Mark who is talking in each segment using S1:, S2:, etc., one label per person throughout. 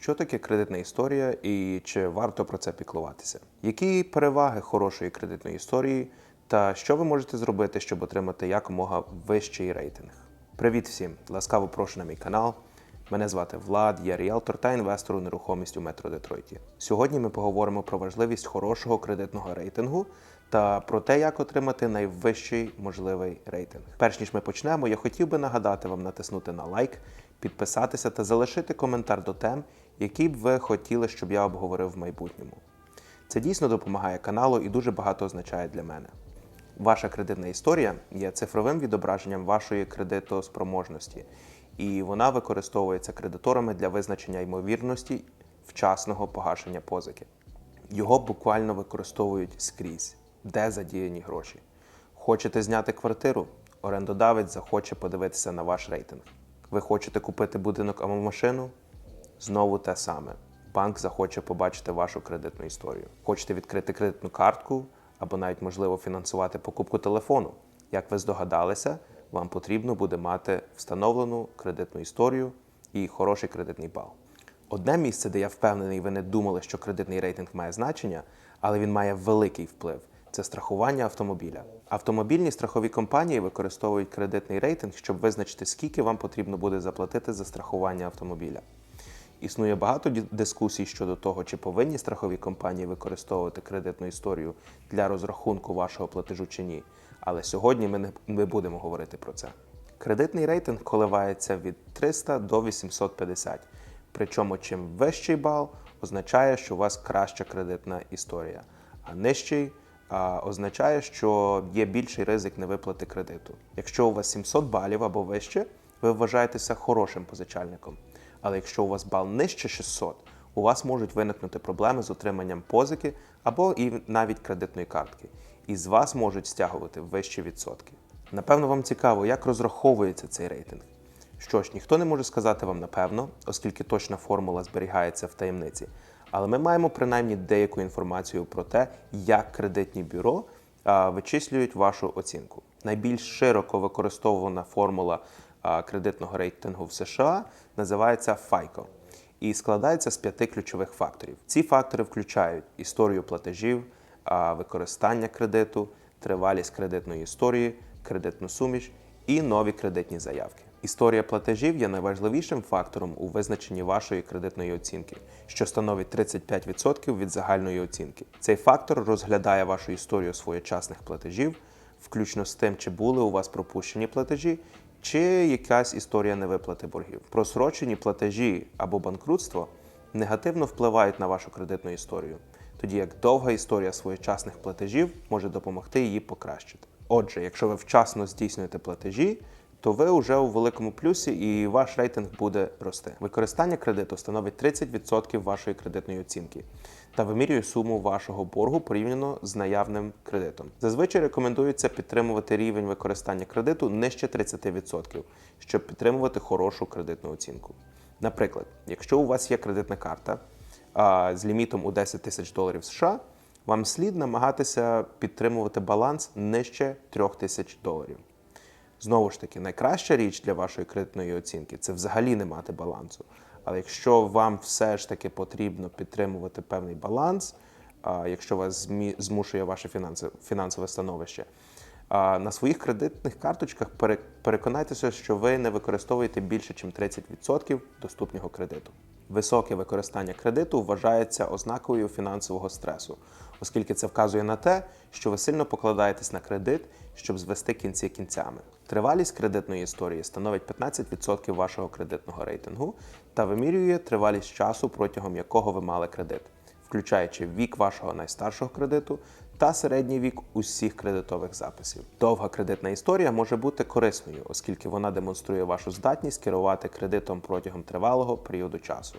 S1: що таке кредитна історія і чи варто про це піклуватися? Які переваги хорошої кредитної історії та що ви можете зробити, щоб отримати якомога вищий рейтинг? Привіт всім! Ласкаво прошу на мій канал. Мене звати Влад, я ріелтор та інвестор у нерухомість у метро Детройті. Сьогодні ми поговоримо про важливість хорошого кредитного рейтингу та про те, як отримати найвищий можливий рейтинг. Перш ніж ми почнемо, я хотів би нагадати вам натиснути на лайк, підписатися та залишити коментар до тем, які б ви хотіли, щоб я обговорив в майбутньому. Це дійсно допомагає каналу і дуже багато означає для мене. Ваша кредитна історія є цифровим відображенням вашої кредитоспроможності, і вона використовується кредиторами для визначення ймовірності вчасного погашення позики. Його буквально використовують скрізь, де задіяні гроші. Хочете зняти квартиру? Орендодавець захоче подивитися на ваш рейтинг. Ви хочете купити будинок або машину? Знову те саме. Банк захоче побачити вашу кредитну історію. Хочете відкрити кредитну картку або навіть можливо фінансувати покупку телефону. Як ви здогадалися, вам потрібно буде мати встановлену кредитну історію і хороший кредитний бал. Одне місце, де я впевнений, ви не думали, що кредитний рейтинг має значення, але він має великий вплив. Це страхування автомобіля. Автомобільні страхові компанії використовують кредитний рейтинг, щоб визначити, скільки вам потрібно буде заплатити за страхування автомобіля. Існує багато дискусій щодо того, чи повинні страхові компанії використовувати кредитну історію для розрахунку вашого платежу чи ні. Але сьогодні ми не ми будемо говорити про це. Кредитний рейтинг коливається від 300 до 850. Причому чим вищий бал означає, що у вас краща кредитна історія, а нижчий а, означає, що є більший ризик невиплати кредиту. Якщо у вас 700 балів або вище, ви вважаєтеся хорошим позичальником. Але якщо у вас бал нижче 600, у вас можуть виникнути проблеми з отриманням позики або і навіть кредитної картки. І з вас можуть стягувати вищі відсотки. Напевно, вам цікаво, як розраховується цей рейтинг. Що ж, ніхто не може сказати вам напевно, оскільки точна формула зберігається в таємниці. Але ми маємо принаймні деяку інформацію про те, як кредитні бюро вичислюють вашу оцінку. Найбільш широко використовувана формула кредитного рейтингу в США називається FICO і складається з п'яти ключових факторів. Ці фактори включають історію платежів, використання кредиту, тривалість кредитної історії, кредитну суміш і нові кредитні заявки. Історія платежів є найважливішим фактором у визначенні вашої кредитної оцінки, що становить 35% від загальної оцінки. Цей фактор розглядає вашу історію своєчасних платежів, включно з тим, чи були у вас пропущені платежі, чи якась історія невиплати боргів. Просрочені платежі або банкрутство негативно впливають на вашу кредитну історію, тоді як довга історія своєчасних платежів може допомогти її покращити. Отже, якщо ви вчасно здійснюєте платежі, то ви вже у великому плюсі і ваш рейтинг буде рости. Використання кредиту становить 30% вашої кредитної оцінки та вимірює суму вашого боргу порівняно з наявним кредитом. Зазвичай рекомендується підтримувати рівень використання кредиту нижче 30%, щоб підтримувати хорошу кредитну оцінку. Наприклад, якщо у вас є кредитна карта а, з лімітом у 10 тисяч доларів США, вам слід намагатися підтримувати баланс нижче 3 тисяч доларів. Знову ж таки, найкраща річ для вашої кредитної оцінки це взагалі не мати балансу. Але якщо вам все ж таки потрібно підтримувати певний баланс, якщо вас змушує ваше фінансове становище, на своїх кредитних карточках переконайтеся, що ви не використовуєте більше, ніж 30% доступного кредиту. Високе використання кредиту вважається ознакою фінансового стресу, оскільки це вказує на те, що ви сильно покладаєтесь на кредит, щоб звести кінці кінцями. Тривалість кредитної історії становить 15% вашого кредитного рейтингу та вимірює тривалість часу, протягом якого ви мали кредит, включаючи вік вашого найстаршого кредиту та середній вік усіх кредитових записів. Довга кредитна історія може бути корисною, оскільки вона демонструє вашу здатність керувати кредитом протягом тривалого періоду часу.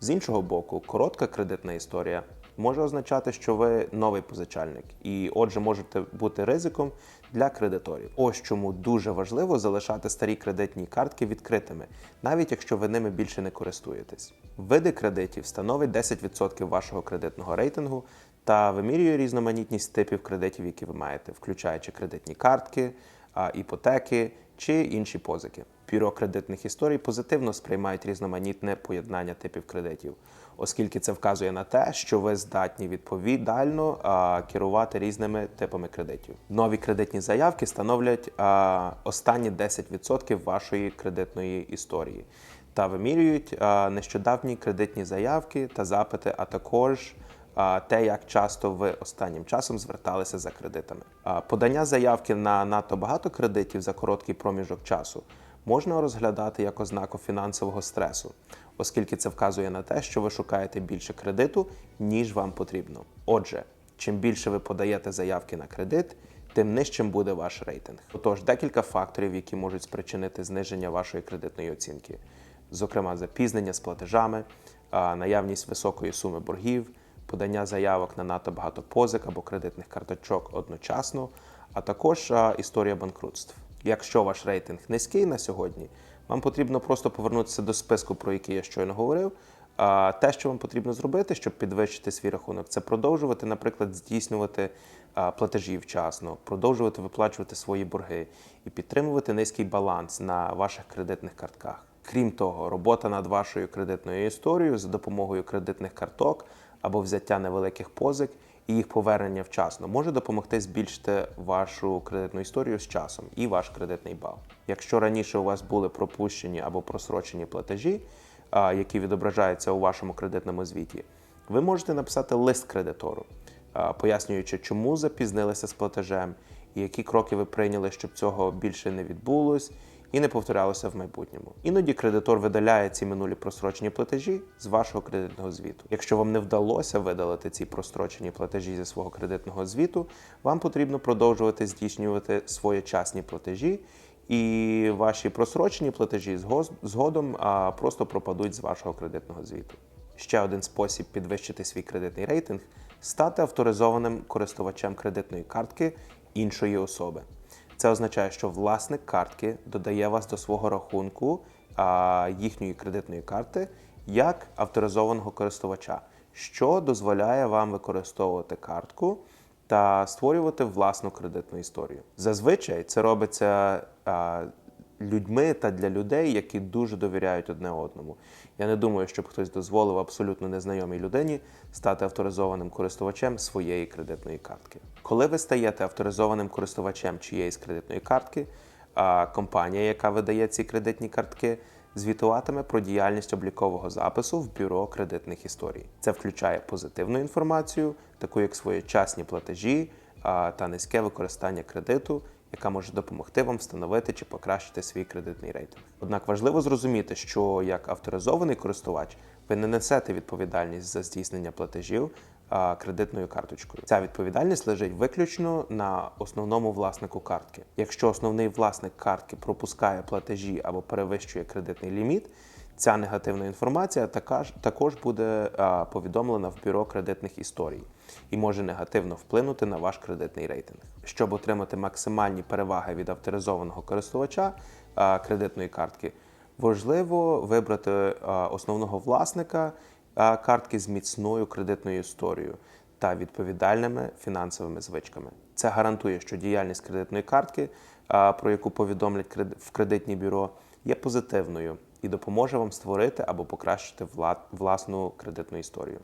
S1: З іншого боку, коротка кредитна історія може означати, що ви новий позичальник, і отже, можете бути ризиком для кредиторів. Ось чому дуже важливо залишати старі кредитні картки відкритими, навіть якщо ви ними більше не користуєтесь. Види кредитів становить 10% вашого кредитного рейтингу та вимірює різноманітність типів кредитів, які ви маєте, включаючи кредитні картки, іпотеки, чи інші позики. Бюро кредитних історій позитивно сприймають різноманітне поєднання типів кредитів, оскільки це вказує на те, що ви здатні відповідально а, керувати різними типами кредитів. Нові кредитні заявки становлять а, останні 10% вашої кредитної історії та вимірюють а, нещодавні кредитні заявки та запити, а також те, як часто ви останнім часом зверталися за кредитами. Подання заявки на надто багато кредитів за короткий проміжок часу можна розглядати як ознаку фінансового стресу, оскільки це вказує на те, що ви шукаєте більше кредиту, ніж вам потрібно. Отже, чим більше ви подаєте заявки на кредит, тим нижчим буде ваш рейтинг. Отож, декілька факторів, які можуть спричинити зниження вашої кредитної оцінки, зокрема запізнення з платежами, наявність високої суми боргів, подання заявок на надто багато позик або кредитних карточок одночасно, а також історія банкрутств. Якщо ваш рейтинг низький на сьогодні, вам потрібно просто повернутися до списку, про який я щойно говорив. Те, що вам потрібно зробити, щоб підвищити свій рахунок, це продовжувати, наприклад, здійснювати платежі вчасно, продовжувати виплачувати свої борги і підтримувати низький баланс на ваших кредитних картках. Крім того, робота над вашою кредитною історією за допомогою кредитних карток або взяття невеликих позик і їх повернення вчасно може допомогти збільшити вашу кредитну історію з часом і ваш кредитний бал. Якщо раніше у вас були пропущені або просрочені платежі, які відображаються у вашому кредитному звіті, ви можете написати лист кредитору, пояснюючи, чому запізнилися з платежем і які кроки ви прийняли, щоб цього більше не відбулось і не повторялося в майбутньому. Іноді кредитор видаляє ці минулі просрочені платежі з вашого кредитного звіту. Якщо вам не вдалося видалити ці прострочені платежі зі свого кредитного звіту, вам потрібно продовжувати здійснювати своєчасні платежі. І ваші просрочені платежі згодом а, просто пропадуть з вашого кредитного звіту. Ще один спосіб підвищити свій кредитний рейтинг стати авторизованим користувачем кредитної картки іншої особи. Це означає, що власник картки додає вас до свого рахунку а, їхньої кредитної карти як авторизованого користувача, що дозволяє вам використовувати картку та створювати власну кредитну історію. Зазвичай це робиться а, людьми та для людей, які дуже довіряють одне одному. Я не думаю, щоб хтось дозволив абсолютно незнайомій людині стати авторизованим користувачем своєї кредитної картки. Коли ви стаєте авторизованим користувачем чиєїсь кредитної картки, компанія, яка видає ці кредитні картки, звітуватиме про діяльність облікового запису в бюро кредитних історій. Це включає позитивну інформацію, таку як своєчасні платежі та низьке використання кредиту, яка може допомогти вам встановити чи покращити свій кредитний рейтинг. Однак важливо зрозуміти, що як авторизований користувач ви не несете відповідальність за здійснення платежів кредитною карточкою. Ця відповідальність лежить виключно на основному власнику картки. Якщо основний власник картки пропускає платежі або перевищує кредитний ліміт, ця негативна інформація така також буде а, повідомлена в бюро кредитних історій і може негативно вплинути на ваш кредитний рейтинг. Щоб отримати максимальні переваги від авторизованого користувача а, кредитної картки, важливо вибрати а, основного власника а, картки з міцною кредитною історією та відповідальними фінансовими звичками. Це гарантує, що діяльність кредитної картки, а, про яку повідомлять в кредитні бюро, є позитивною і допоможе вам створити або покращити власну кредитну історію.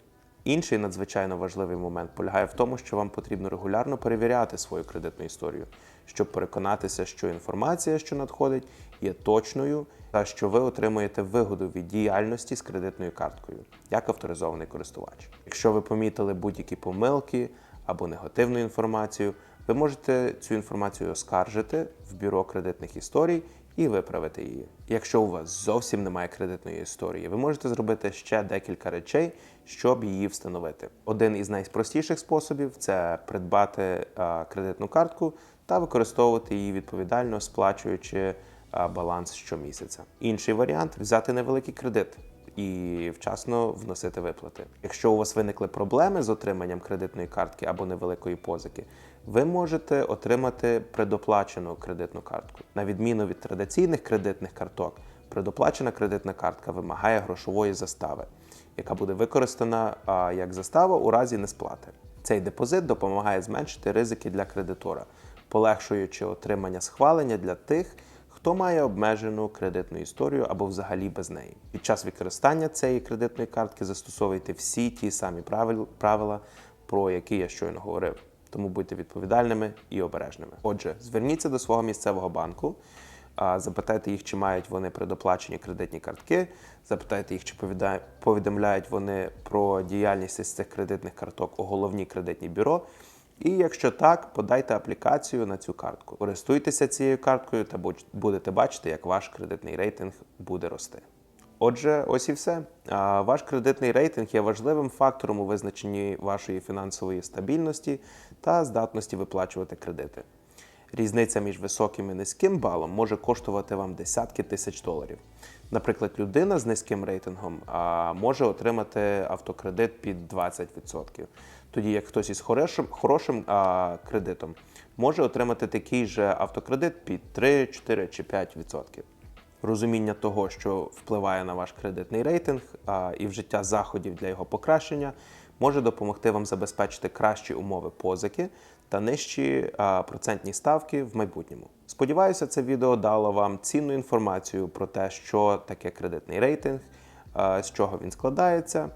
S1: Інший надзвичайно важливий момент полягає в тому, що вам потрібно регулярно перевіряти свою кредитну історію, щоб переконатися, що інформація, що надходить, є точною та що ви отримуєте вигоду від діяльності з кредитною карткою, як авторизований користувач. Якщо ви помітили будь-які помилки або негативну інформацію, ви можете цю інформацію оскаржити в бюро кредитних історій і виправити її. Якщо у вас зовсім немає кредитної історії, ви можете зробити ще декілька речей, щоб її встановити. Один із найпростіших способів це придбати кредитну картку та використовувати її відповідально, сплачуючи баланс щомісяця. Інший варіант взяти невеликий кредит і вчасно вносити виплати. Якщо у вас виникли проблеми з отриманням кредитної картки або невеликої позики, ви можете отримати предоплачену кредитну картку. На відміну від традиційних кредитних карток, предоплачена кредитна картка вимагає грошової застави, яка буде використана як застава у разі несплати. Цей депозит допомагає зменшити ризики для кредитора, полегшуючи отримання схвалення для тих, Хто має обмежену кредитну історію або взагалі без неї? Під час використання цієї кредитної картки застосовуйте всі ті самі правила, про які я щойно говорив. Тому будьте відповідальними і обережними. Отже, зверніться до свого місцевого банку, запитайте їх, чи мають вони предоплачені кредитні картки, запитайте їх, чи повідомляють вони про діяльність із цих кредитних карток у головні кредитні бюро. І якщо так, подайте аплікацію на цю картку. Користуйтеся цією карткою та будете бачити, як ваш кредитний рейтинг буде рости. Отже, ось і все. Ваш кредитний рейтинг є важливим фактором у визначенні вашої фінансової стабільності та здатності виплачувати кредити. Різниця між високим і низьким балом може коштувати вам десятки тисяч доларів. Наприклад, людина з низьким рейтингом може отримати автокредит під 20%, тоді як хтось із хорошим, хорошим кредитом може отримати такий же автокредит під 3, 4 чи 5%. Розуміння того, що впливає на ваш кредитний рейтинг а, і вжиття заходів для його покращення, може допомогти вам забезпечити кращі умови позики та нижчі а, процентні ставки в майбутньому. Сподіваюся, це відео дало вам цінну інформацію про те, що таке кредитний рейтинг, а, з чого він складається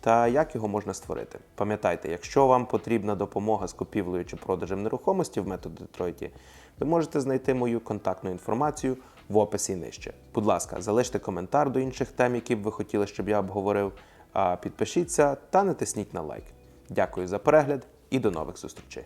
S1: та як його можна створити. Пам'ятайте, якщо вам потрібна допомога з купівлею чи продажем нерухомості в метод Детройті, ви можете знайти мою контактну інформацію в описі нижче. Будь ласка, залиште коментар до інших тем, які б ви хотіли, щоб я обговорив. Підпишіться та натисніть на лайк. Дякую за перегляд і до нових зустрічей.